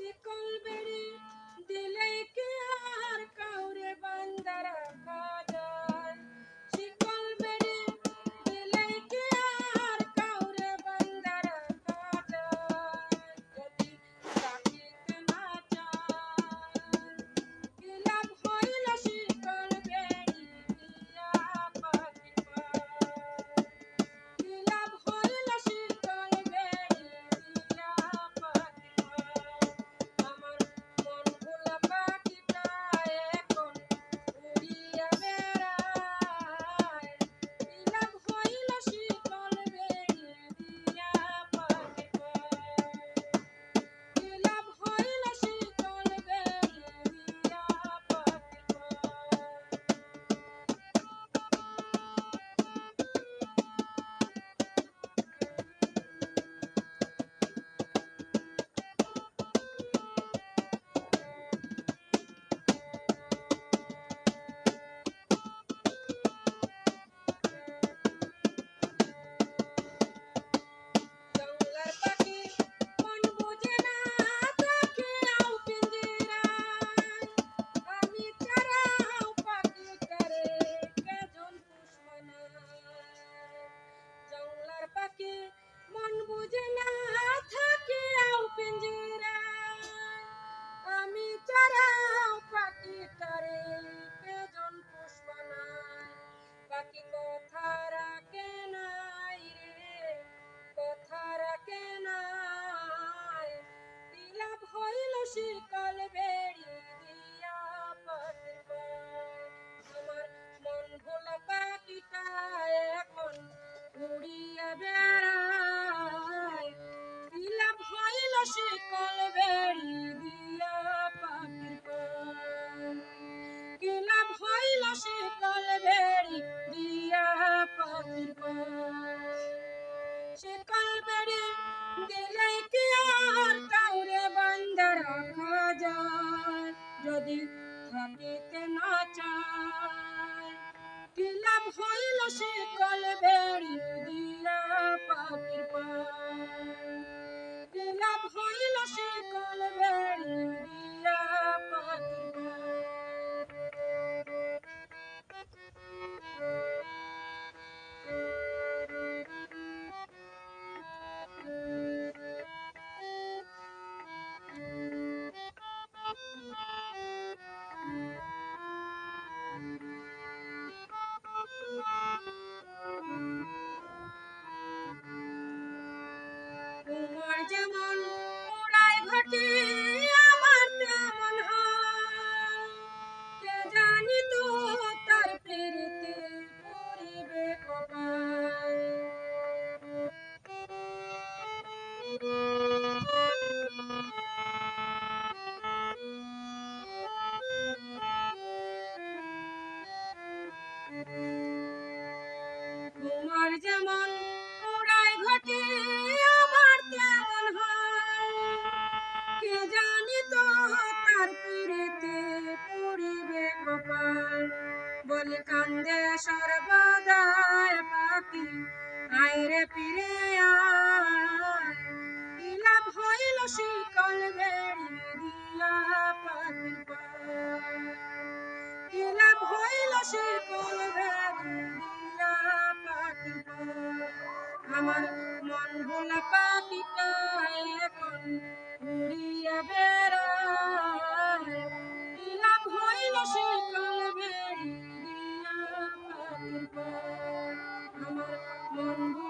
শিকল বেড়ে দিলে কি আর কাউরে বান্দা রাখা পারবে সে কালবেড়ে দিলে আর কাউরে বান্দা রাখা যদি থাকে যেমন পুরায় ঘটে সঙ্গে সর্বদার পাখি। আয়রে পিরে আলাপ হইল শিকল দিয়া পাখি ইলাপ হইল শিকল দিয়া আমার মন ভোলা পাখিটা এখন উড়িয়া বেড়ায়। ইলাপ হইল শিকল Come on, come on.